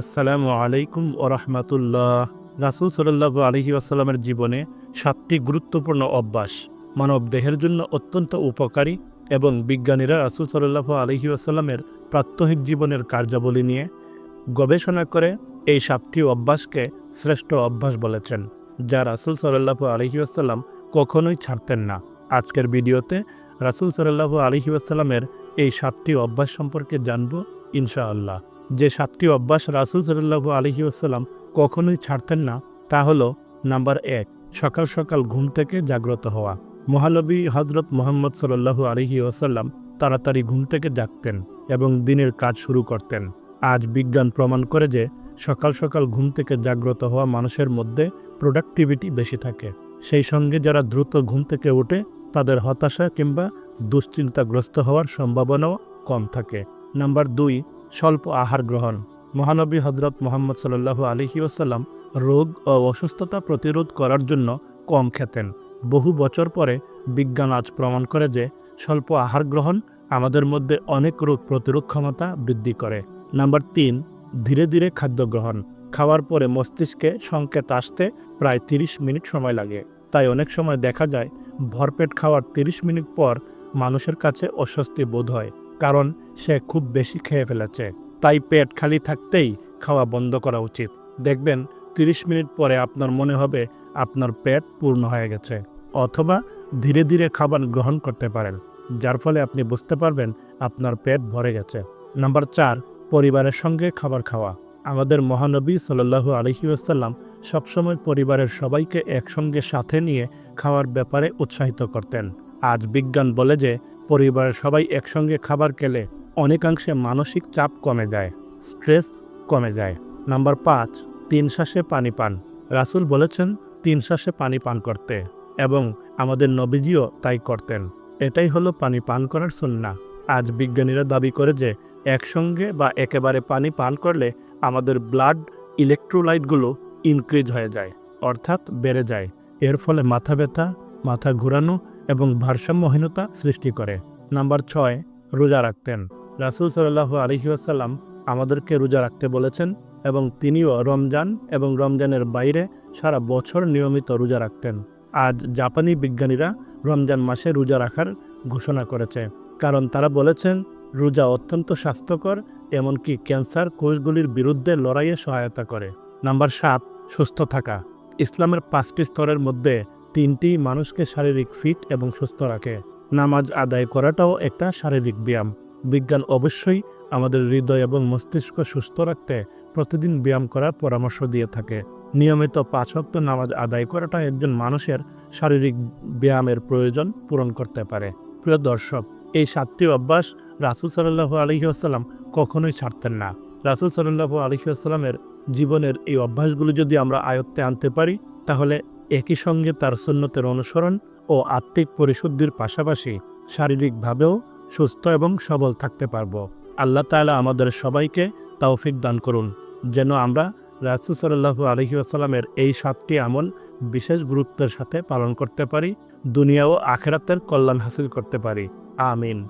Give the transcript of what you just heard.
আসসালামু আলাইকুম ওরহমাতুল্লাহ রাসুল সাল্লাহ আলহি আসাল্লামের জীবনে সাতটি গুরুত্বপূর্ণ অভ্যাস, মানব দেহের জন্য অত্যন্ত উপকারী এবং বিজ্ঞানীরা রাসুল সাল্লাহ আলহি আসাল্লামের প্রাত্যহিক জীবনের কার্যাবলী নিয়ে গবেষণা করে এই সাতটি অভ্যাসকে শ্রেষ্ঠ অভ্যাস বলেছেন, যা রাসুল সাল্লাহ আলহি আসাল্লাম কখনোই ছাড়তেন না। আজকের ভিডিওতে রাসুল সাল্লাহ আলহি আসাল্লামের এই সাতটি অভ্যাস সম্পর্কে জানব ইনশাআল্লাহ। যে সাতটি অভ্যাস রাসুল সাল্লাহু আলহি আসাল্লাম কখনোই ছাড়তেন না, তা হল নাম্বার এক, সকাল সকাল ঘুম থেকে জাগ্রত হওয়া। মহানবী হজরত মোহাম্মদ সাল্লাহু আলহি আসাল্লাম তাড়াতাড়ি ঘুম থেকে জাগতেন এবং দিনের কাজ শুরু করতেন। আজ বিজ্ঞান প্রমাণ করে যে সকাল সকাল ঘুম থেকে জাগ্রত হওয়া মানুষের মধ্যে প্রোডাক্টিভিটি বেশি থাকে। সেই সঙ্গে যারা দ্রুত ঘুম থেকে ওঠে, তাদের হতাশা কিংবা দুশ্চিন্তাগ্রস্ত হওয়ার সম্ভাবনাও কম থাকে। নাম্বার দুই স্বল্প আহার গ্রহণ। মহানবী হজরত মোহাম্মদ সাল্লাহ আলহি ওসাল্লাম রোগ ও অসুস্থতা প্রতিরোধ করার জন্য কম খেতেন। বহু বছর পরে বিজ্ঞান আজ প্রমাণ করে যে স্বল্প আহার গ্রহণ আমাদের মধ্যে অনেক রোগ প্রতিরোধ ক্ষমতা বৃদ্ধি করে। নাম্বার তিন, ধীরে ধীরে খাদ্য গ্রহণ। খাওয়ার পরে মস্তিষ্কে সংকেত আসতে প্রায় 30 মিনিট সময় লাগে। তাই অনেক সময় দেখা যায়, ভরপেট খাওয়ার 30 মিনিট পর মানুষের কাছে অস্বস্তি বোধ হয়। কারণ সে খুব বেশি খেয়ে ফেলেছে। তাই পেট খালি থাকতেই খাওয়া বন্ধ করা উচিত। দেখবেন 30 মিনিট পরে আপনার মনে হবে আপনার পেট পূর্ণ হয়ে গেছে। অথবা ধীরে ধীরে খাবার গ্রহণ করতে পারেন, যার ফলে আপনি বুঝতে পারবেন আপনার পেট ভরে গেছে। নাম্বার চার, পরিবারের সঙ্গে খাবার খাওয়া। আমাদের মহানবী সাল্লাল্লাহু আলহি আসাল্লাম সবসময় পরিবারের সবাইকে একসঙ্গে সাথে নিয়ে খাওয়ার ব্যাপারে উৎসাহিত করতেন। আজ বিজ্ঞান বলে যে পরিবারের সবাই একসঙ্গে খাবার খেলে অনেকাংশে মানসিক চাপ কমে যায়, স্ট্রেস কমে যায়। নাম্বার পাঁচ, তিন শ্বাসে পানি পান। রাসুল বলেছেন, তিন শ্বাসে পানি পান করতে। এবং আমাদের নবীজিও তাই করতেন। এটাই হলো পানি পান করার সুন্না আজ বিজ্ঞানীরা দাবি করে যে, একসঙ্গে বা একেবারে পানি পান করলে আমাদের ব্লাড ইলেকট্রোলাইটগুলো ইনক্রিজ হয়ে যায়, অর্থাৎ বেড়ে যায়। এর ফলে মাথা ব্যথা মাথা ঘুরানো এবং ভারসাম্যহীনতা সৃষ্টি করে। নাম্বার ছয়, রোজা রাখতেন। রাসুল সাল্লাহ আলহিউসাল্লাম আমাদেরকে রোজা রাখতে বলেছেন এবং তিনিও রমজান এবং রমজানের বাইরে সারা বছর নিয়মিত রোজা রাখতেন। আজ জাপানি বিজ্ঞানীরা রমজান মাসে রোজা রাখার ঘোষণা করেছে। কারণ তারা বলেছেন, রোজা অত্যন্ত স্বাস্থ্যকর, এমনকি ক্যান্সার কোষগুলির বিরুদ্ধে লড়াইয়ে সহায়তা করে। নাম্বার সাত, সুস্থ থাকা। ইসলামের পাঁচটি স্তরের মধ্যে তিনটি মানুষকে শারীরিক ফিট এবং সুস্থ রাখে। নামাজ আদায় করাটাও একটা শারীরিক ব্যায়াম। বিজ্ঞান অবশ্যই আমাদের হৃদয় এবং মস্তিষ্ক সুস্থ রাখতে প্রতিদিন ব্যায়াম করার পরামর্শ দিয়ে থাকে। নিয়মিত পাঁচ পাঁচক্ত নামাজ আদায় করাটা একজন মানুষের শারীরিক ব্যায়ামের প্রয়োজন পূরণ করতে পারে। প্রিয় দর্শক, এই সাতটি অভ্যাস রাসুল সাল্লাহ আলহিহাস্লাম কখনোই ছাড়তেন না। রাসুল সাল্লাহ আলহিহাস্লামের জীবনের এই অভ্যাসগুলো যদি আমরা আয়ত্তে আনতে পারি, তাহলে একই সঙ্গে তার সুন্নতের অনুসরণ ও আত্মিক পরিশুদ্ধির পাশাপাশি শারীরিকভাবেও সুস্থ এবং সবল থাকতে পারব। আল্লাহ তাআলা আমাদের সবাইকে তৌফিক দান করুন। যেন আমরা রাসুল সাল্লাহু আলহি আসাল্লামের এই সাতটি আমল বিশেষ গুরুত্বের সাথে পালন করতে পারি, দুনিয়া ও আখেরাতের কল্যাণ হাসিল করতে পারি। আমিন।